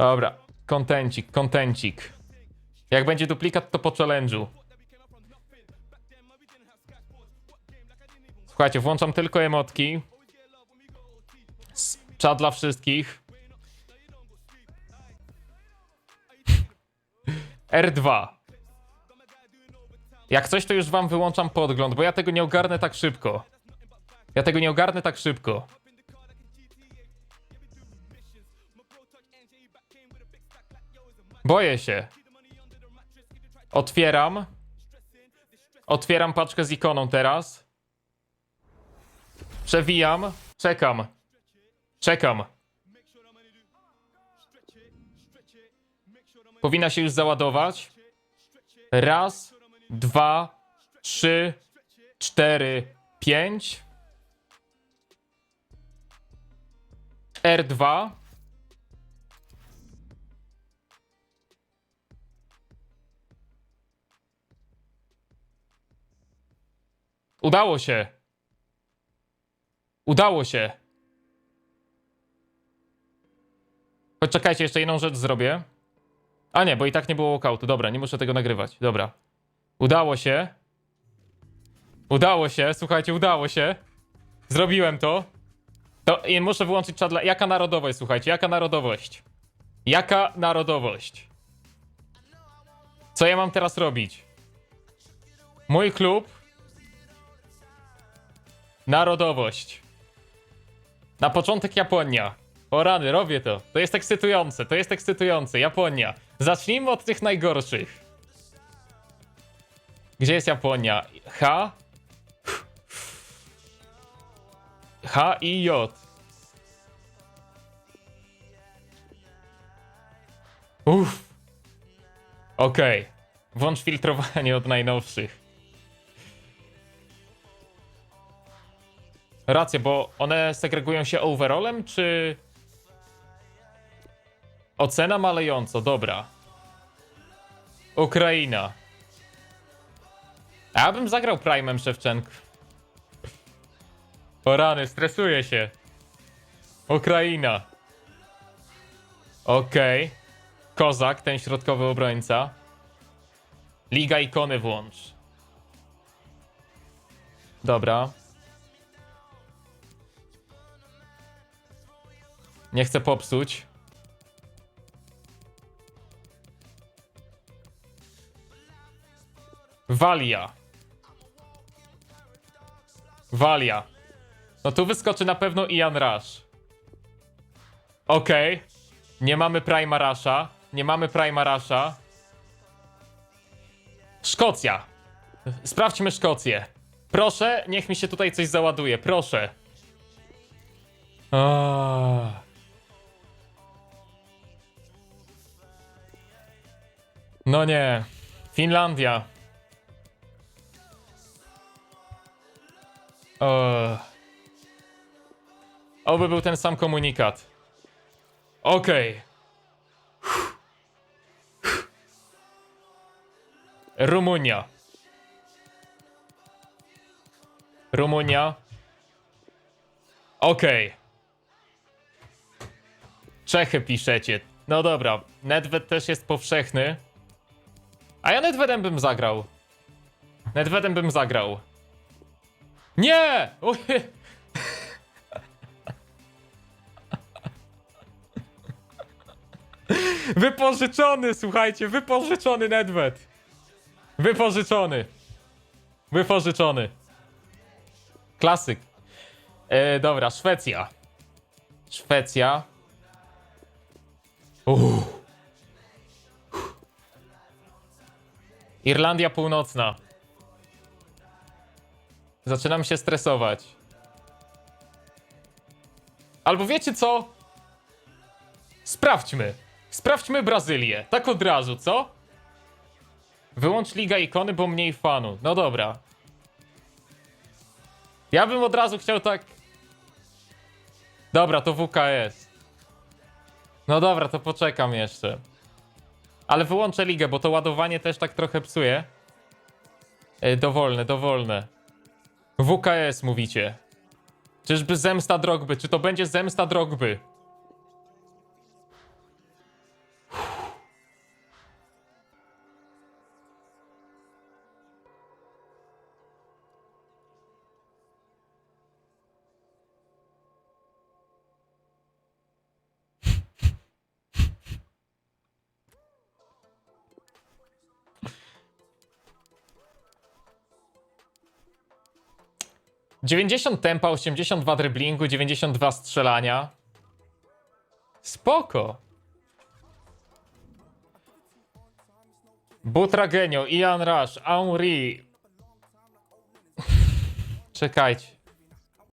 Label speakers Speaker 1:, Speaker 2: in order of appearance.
Speaker 1: Dobra, kontencik, kontencik. Jak będzie duplikat, to po challenge'u. Słuchajcie, włączam tylko emotki. Czat dla wszystkich. R2. Jak coś, to już wam wyłączam podgląd, bo ja tego nie ogarnę tak szybko. Ja tego nie ogarnę tak szybko. Boję się. Otwieram. Otwieram paczkę z ikoną teraz. Przewijam. Czekam. Czekam. Powinna się już załadować. Raz, dwa, trzy, cztery, pięć. R2. Udało się. Udało się. Choć czekajcie, jeszcze jedną rzecz zrobię. A nie, bo i tak nie było walkoutu. Dobra, nie muszę tego nagrywać. Dobra. Udało się. Udało się, słuchajcie, udało się. Zrobiłem to. To i muszę wyłączyć czat. Jaka narodowość, słuchajcie, jaka narodowość? Jaka narodowość? Co ja mam teraz robić? Mój klub. Narodowość. Na początek Japonia. O rany, robię to. To jest ekscytujące, to jest ekscytujące. Japonia. Zacznijmy od tych najgorszych. Gdzie jest Japonia? H? H i J. Uff. Okej. Włącz filtrowanie od najnowszych. Rację, bo one segregują się overallem, czy... Ocena malejąco, dobra. Ukraina. A ja bym zagrał Prime'em Szewczenk. O rany, stresuję się. Ukraina. Okej. Kozak, ten środkowy obrońca. Liga ikony włącz. Dobra. Nie chcę popsuć. Walia. Walia. No tu wyskoczy na pewno Ian Rush. Okej. Nie mamy Prima Rusha. Nie mamy Prima Rusha. Szkocja. Sprawdźmy Szkocję. Proszę, niech mi się tutaj coś załaduje. Proszę. Aaaa. No nie. Finlandia. O. Oby był ten sam komunikat. Okej. Rumunia. Rumunia. Okej. Czechy piszecie. No dobra, Nedved też jest powszechny. A ja Nedvedem bym zagrał. Nedvedem bym zagrał. Nie! Wypożyczony, słuchajcie, wypożyczony Nedved. Wypożyczony. Wypożyczony. Klasyk. E, dobra, Szwecja. Szwecja. Uff. Irlandia Północna. Zaczynam się stresować. Albo wiecie co? Sprawdźmy. Sprawdźmy Brazylię. Tak od razu, co? Wyłącz Liga Ikony, bo mniej fanu. No dobra. Ja bym od razu chciał tak... Dobra, to WKS. No dobra, to poczekam jeszcze. Ale wyłączę ligę, bo to ładowanie też tak trochę psuje. E, dowolne, dowolne. WKS mówicie. Czyżby zemsta Drogby? Czy to będzie zemsta Drogby? 90 tempa, 82 driblingu, 92 strzelania. Spoko. Butragenio, Ian Rush, Henri. Czekajcie.